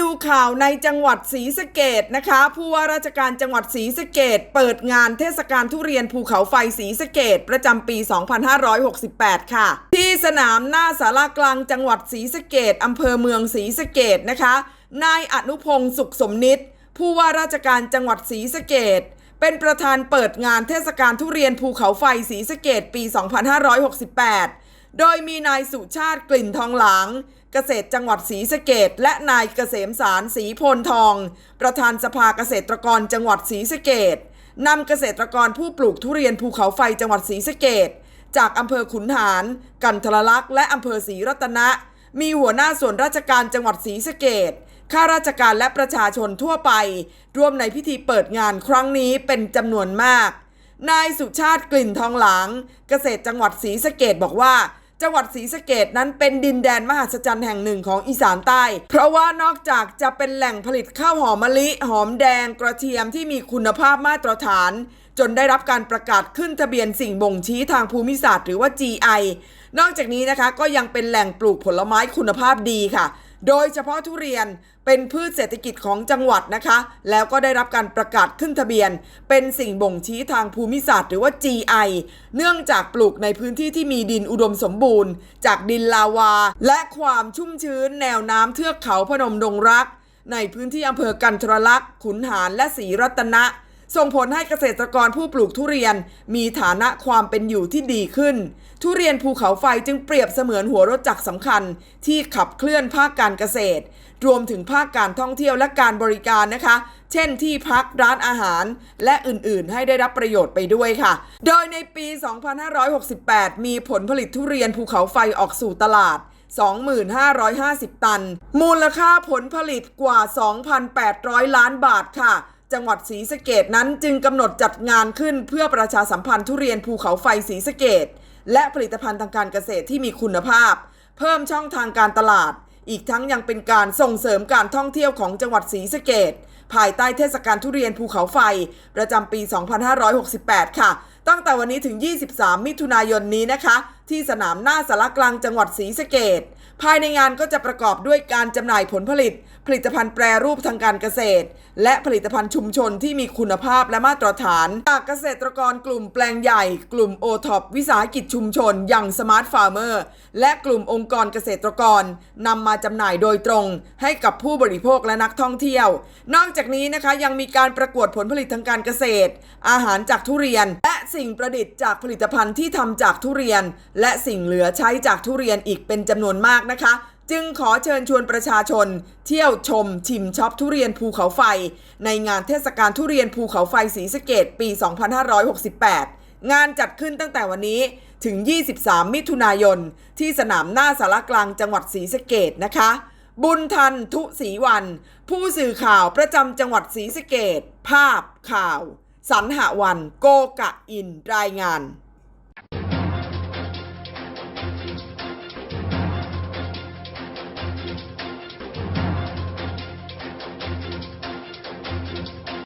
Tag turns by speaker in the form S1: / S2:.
S1: ดูข่าวในจังหวัดศรีสะเกดนะคะผู้ว่าราชการจังหวัดศรีสะเกดเปิดงานเทศกาลทุเรียนภูเขาไฟศรีสะเกดประจำปี 2568 ค่ะ ที่สนามหน้าสารากลางจังหวัดศรีสะเกดอำเภอเมืองศรีสะเกดนะคะนายอนุพงศ์สุขสมนิตผู้ว่าราชการจังหวัดศรีสะเกดเป็นประธานเปิดงานเทศกาลทุเรียนภูเขาไฟศรีสะเกดปี 2568 โดยมีนายสุชาติกลิ่นทองหลางเกษตรจังหวัดศรีสะเกดและนายเกษมสารศรีพนทอง ประธานสภาเกษตรกรจังหวัดศรีสะเกดนำเกษตรกรผู้ปลูกทุเรียนภูเขาไฟจังหวัดศรีสะเกดจากอำเภอขุนหาร กันทรลักษณ์และอำเภอศรีรัตนะ มีหัวหน้าส่วนราชการจังหวัดศรีสะเกดข้าราชการและประชาชนทั่วไป ร่วมในพิธีเปิดงานครั้งนี้เป็นจำนวนมาก นายสุชาติกลิ่นทองหลาง เกษตรจังหวัดศรีสะเกดบอกว่า จังหวัดศรีสะเกดนั้นเป็นดินแดนมหัศจรรย์แห่งหนึ่งของอีสานใต้ เพราะว่านอกจากจะเป็นแหล่งผลิตข้าวหอมมะลิ หอมแดงกระเทียมที่มีคุณภาพมาตรฐาน จนได้รับการประกาศขึ้นทะเบียนสิ่งบ่งชี้ทางภูมิศาสตร์หรือว่า GI นอกจากนี้นะคะก็ยังเป็นแหล่งปลูกผลไม้คุณภาพดีค่ะ โดยเฉพาะทุเรียนเป็นพืชเศรษฐกิจของจังหวัดนะคะ แล้วก็ได้รับการประกาศขึ้นทะเบียน เป็นสิ่งบ่งชี้ทางภูมิศาสตร์หรือว่า GI เนื่องจากปลูกในพื้นที่ที่มีดินอุดมสมบูรณ์ จากดินลาวา และความชุ่มชื้น แนวน้ำเทือกเขาพนมดงรัก ในพื้นที่อำเภอกันทรลักษ์ขุนหารและศรีรัตนะ ส่งผลให้เกษตรกรผู้ปลูกทุเรียนมีฐานะความเป็นอยู่ที่ดีขึ้น ทุเรียนภูเขาไฟจึงเปรียบเสมือนหัวรถจักรสำคัญ ที่ขับเคลื่อนภาคการเกษตร รวมถึงภาคการท่องเที่ยวและการบริการนะคะ เช่นที่พักร้านอาหาร และอื่นๆ ให้ได้รับประโยชน์ไปด้วยค่ะ โดยในปี 2568 มีผลผลิตทุเรียนภูเขาไฟออกสู่ตลาด2550 ตัน มูลค่าผลผลิตกว่า 2,800 ล้านบาทค่ะ จังหวัดศรีสะเกดนั้นจึงกำหนดจัดงานขึ้นเพื่อประชาสัมพันธ์ทุเรียนภูเขาไฟศรีสะเกดและผลิตภัณฑ์ทางการเกษตรที่มีคุณภาพ เพิ่มช่องทางการตลาด อีกทั้งยังเป็นการส่งเสริมการท่องเที่ยวของจังหวัดศรีสะเกดภายใต้เทศกาลทุเรียนภูเขาไฟ ประจำปี 2568 ค่ะ ตั้งแต่วันนี้ถึง 23 มิถุนายนนี้นะคะ ที่สนามหน้าสารกลางจังหวัดศรีสะเกด ภายในงานก็จะประกอบด้วยการจำหน่ายผลผลิต ผลิตภัณฑ์แปรรูปทางการเกษตร และผลิตภัณฑ์ชุมชนที่มีคุณภาพและมาตรฐาน จากเกษตรกรกลุ่มแปลงใหญ่ กลุ่มโอท็อปวิสาหกิจชุมชน อย่างสมาร์ทฟาร์มเมอร์และกลุ่มองค์กรเกษตรกรนำมาจำหน่ายโดยตรง ให้กับผู้บริโภคและนักท่องเที่ยว นอกจากนี้นะคะยังมีการประกวดผลผลิตทางการเกษตร อาหารจากทุเรียน และสิ่งประดิษฐ์จากผลิตภัณฑ์ที่ทำจากทุเรียน และสิ่งเหลือใช้จากทุเรียนอีกเป็นจำนวนมากนะคะ จึงขอเชิญชวนประชาชน เที่ยวชมชิมช็อปทุเรียนภูเขาไฟ ในงานเทศกาลทุเรียนภูเขาไฟศรีสเกดปี 2568 งานจัดขึ้นตั้งแต่วันนี้ถึง 23 มิถุนายน ที่สนามหน้าสารกลางจังหวัดศรีสะเกดนะคะ บุญทันทุศรีวัน ผู้สื่อข่าวประจำจังหวัดศรีสะเกดภาพข่าวสรรหวัน โกกะอินรายงาน